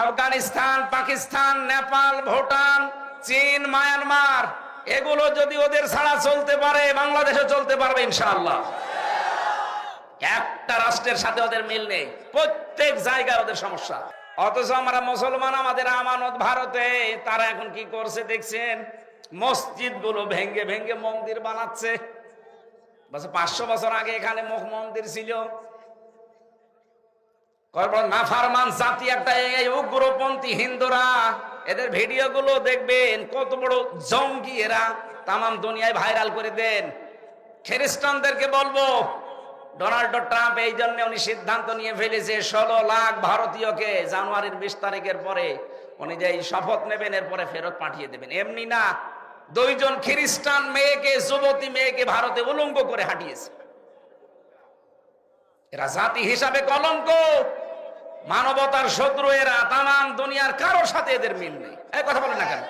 আফগানিস্তান, পাকিস্তান, নেপাল, ভুটান, চীন, মায়ানমার, এগুলো যদি ওদের ছাড়া চলতে পারে বাংলাদেশে চলতে পারবে ইনশাআল্লাহ। একটা রাষ্ট্রের সাথে ওদের মিল নেই, প্রত্যেক জায়গায় ওদের সমস্যা। অথচ আমরা মুসলমান, আমাদের আমানত ভারতে, তারা এখন কি করছে দেখছেন? মসজিদগুলো ভেঙ্গে ভেঙ্গে মন্দির বানাচ্ছে। পাঁচশো বছর আগে এখানে মুখ মন্দির ছিল নাফারমান জাতি একটা উগ্রপন্থী হিন্দুরা, এদের ভিডিও গুলো দেখবেন, কত বড় জঙ্গি এরা, তামাম দুনিয়ায় ভাইরাল করে দেন। খ্রিস্টানদেরকে বলব, ডোনাল্ড ট্রাম্প এই জন্য উনি সিদ্ধান্ত নিয়ে ফেলেছে, ষোলো লাখ ভারতীয়কে জানুয়ারির বিশ তারিখের পরে উনি যে শপথ নেবেন, এরপরে ফেরত পাঠিয়ে দেবেন। এমনি না, দুইজন খ্রিস্টান মেয়েকে, যুবতী মেয়েকে ভারতে উলঙ্গ করে হাঁটিয়েছে। এরা জাতি হিসাবে কলঙ্ক। মানবতার শত্রু এরা, তামাম দুনিয়ার কারোর সাথে এদের মিল নেই। এই কথা বলেন না কেন?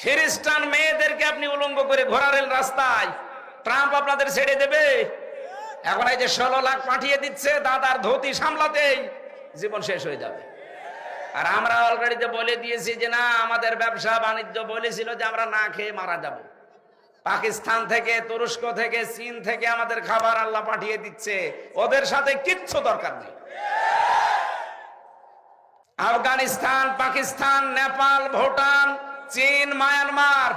খ্রিস্টান মেয়েদেরকে আপনি উলঙ্গ করে ঘোরারেল রাস্তায় ট্রাম্প আপনাদের ছেড়ে দেবে? এখন এই যে ষোলো লাখ পাঠিয়ে দিচ্ছে দাদার ধুতি সামলাতেই জীবন শেষ হয়ে যাবে। আর আমরা অলরেডি যে বলে দিয়েছি যে না, আমাদের ব্যবসা বাণিজ্য বলেছিল যে আমরা না খেয়ে মারা যাব। পাকিস্তান থেকে, তুরস্ক থেকে, চীন থেকে আমাদের খাবার আল্লাহ পাঠিয়ে দিচ্ছে। ওদের সাথে কিচ্ছু দরকার নেই। আফগানিস্তান, পাকিস্তান, নেপাল, ভুটান, চীন, মায়ানমার,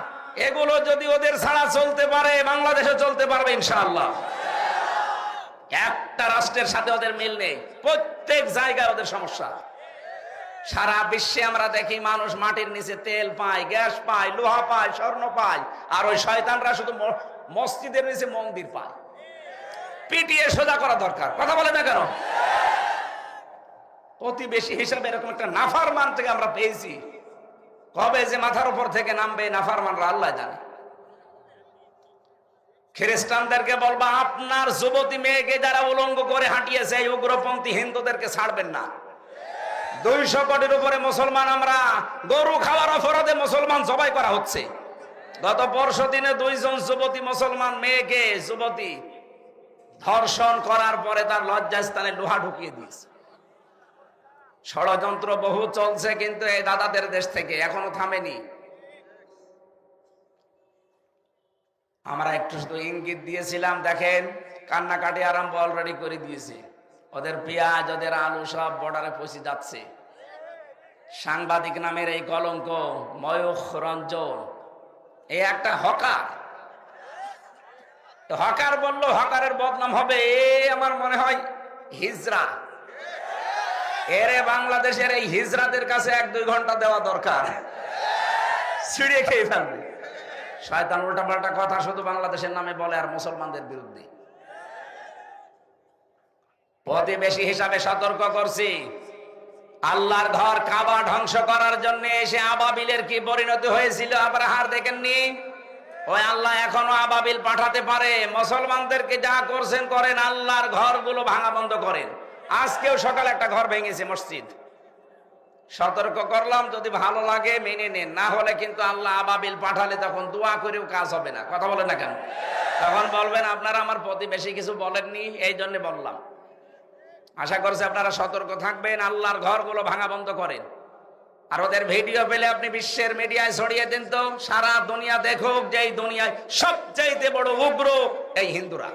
এগুলো যদি ওদের ছাড়া চলতে পারে বাংলাদেশে চলতে পারবে ইনশাআল্লাহ। একটা রাষ্ট্রের সাথে ওদের মিল নেই, প্রত্যেক জায়গায় ওদের সমস্যা। সারা বিশ্বে আমরা দেখি মানুষ মাটির নিচে তেল পায়, গ্যাস পায়, লোহা পায়, স্বর্ণ পায়, আর ওই শয়তানরা শুধু মসজিদের নিচে মন্দির পায়। পিটিয়ে সোজা করা দরকার, কথা বলে না কেন? প্রতিবেশী হিসাবে এরকম একটা নাফারমান থেকে আমরা পেয়েছি। কবে যে মাথার উপর থেকে নামবে নাফারমানরা আল্লাহ জানে। খ্রিস্টানদেরকে বলবা, আপনার যুবতী মেয়েকে যারা উলঙ্গ করে হাঁটিয়েছে, এই উগ্রপন্থী হিন্দুদেরকে ছাড়বেন না। দুইশো কোটির উপরে মুসলমান আমরা, গরু খাওয়ার অপরাধে মুসলমান জবাই করা হচ্ছে। গত পরশু দিনে দুইজন যুবতী মুসলমান মেয়েকে যুবতী ধর্ষণ করার পরে তার লজ্জাস্থানে লোহা ঢুকিয়ে দিয়েছে। ষড়যন্ত্র বহু চলছে কিন্তু এই দাদাদের দেশ থেকে এখনও থামেনি। আমরা একটু শুধু ইঙ্গিত দিয়েছিলাম, দেখেন, কান্নাকাটি আরম্ভ অলরেডি করে দিয়েছে। ওদের পেঁয়াজ, ওদের আলু সব বর্ডারে পৌঁছে যাচ্ছে। সাংবাদিক নামের এই কলঙ্ক, ময়ূখ রঞ্জন এই একটা হকার। হকার বলল, হকারের বদনাম হবে, এ আমার মনে হয় হিজরা। এরে বাংলাদেশের এই হিজরাদের কাছে এক, দুই ঘণ্টা দেওয়া দরকার। ছিঁড়ে খেয়ে ফেলবে। শয়তান উল্টা পাল্টা কথা শুধু বাংলাদেশের নামে বলে আর মুসলমানদের বিরুদ্ধে। প্রতিবেশী হিসাবে সতর্ক করছি। আল্লাহর ঘর কাবা ধ্বংস করার জন্য এসে আবাবিলের কি পরিণতি হয়েছিল আব্রাহার দেখেননি? ওই আল্লাহ এখনও আবাবিল পাঠাতে পারে। মুসলমানদেরকে যা করছেন করেন, আল্লাহর ঘরগুলো ভাঙা বন্ধ করেন। আজকেও সকালে একটা ঘর ভেঙেছে, মসজিদ। সতর্ক করলাম, যদি ভালো লাগে মেনে নেন। না হলে কিন্তু আল্লাহ আবাবিল পাঠালে তখন দোয়া করেও কাজ হবে না। কথা বলে না কেন? তখন বলবেন, আপনারা আমার প্রতিবেশী কিছু বলেননি, এই জন্য বললাম। আশা করছি আপনারা সতর্ক থাকবেন, আল্লাহর ঘরগুলো ভাঙা বন্ধ করেন। আর ওদের ভিডিও পেলে আপনি বিশ্বের মিডিয়ায় ছড়িয়ে দেন তো, সারা দুনিয়া দেখুক যে এই দুনিয়ায় সবচাইতে বড় উগ্র এই হিন্দুরা।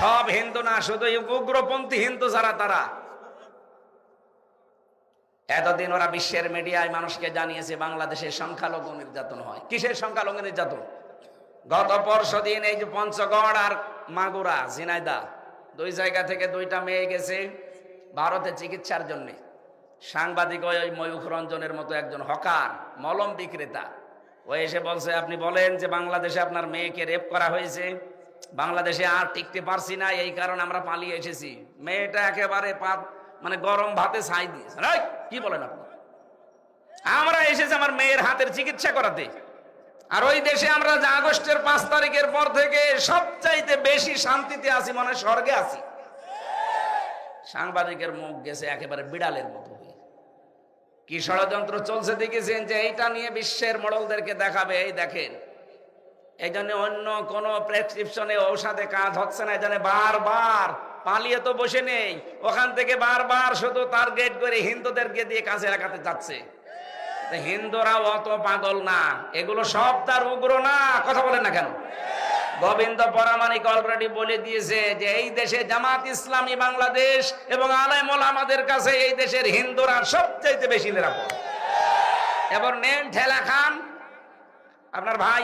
সব হিন্দু না, শুধু উগ্রপন্থী হিন্দু যারা, তারা। এতদিন ওরা বিশ্বের মিডিয়ায় মানুষকে জানিয়েছে বাংলাদেশের সংখ্যালঘু নির্যাতন হয়। কিসের সংখ্যালঘু নির্যাতন? গত পরশু দিন এই যে পঞ্চগড় আর মাগুরা ঝিনাইদা দুই জায়গা থেকে দুইটা মেয়ে গেছে ভারতে চিকিৎসার জন্য। সাংবাদিক ওই ময়ূখ রঞ্জনের মতো একজন হকার, মলম বিক্রেতা। ও এসে বলছে, আপনি বলেন যে বাংলাদেশে আপনার মেয়েকে রেপ করা হয়েছে? বাংলাদেশে আর টিকতে পারছি না, এই কারণে আমরা পালিয়ে এসেছি। মেয়েটা একেবারে মানে গরম ভাতে ছাই দিয়েছে। কি বলেন আপনি? আমরা এসেছি আমার মেয়ের হাতের চিকিৎসা করাতে। আর ওই দেশে আমরা আগস্টের পাঁচ তারিখের পর থেকে সবচাইতে বেশি শান্তিতে আছি মানে স্বর্গে আছি। সাংবাদিকের মুখ গেছে একেবারে বিড়ালের মতো কি ষড়যন্ত্র চলছে দেখেছেন যে এইটা নিয়ে বিশ্বের মডলদেরকে দেখাবে। এই দেখেন এই জন্য অন্য কোন প্রেসক্রিপশনে ঔষধে কাজ হচ্ছে না এই জন্য বারবার পালিয়ে তো বসে নেই। ওখান থেকে বারবার শুধু টার্গেট করে হিন্দুদেরকে দিয়ে কাছে রাখাতে যাচ্ছে। তো হিন্দুরা অত পাগল না, এগুলো সব তার উগ্র না, কথা বলেন না কেন? গোবিন্দ পরামানিক অলরেডি বলে দিয়েছে যে এই দেশে জামাত ইসলামী বাংলাদেশ এবং আলেমল আমাদের কাছে এই দেশের হিন্দুরা সবচাইতে বেশি নিরাপদ। এবার নেন ঠেলা খান। আপনার ভাই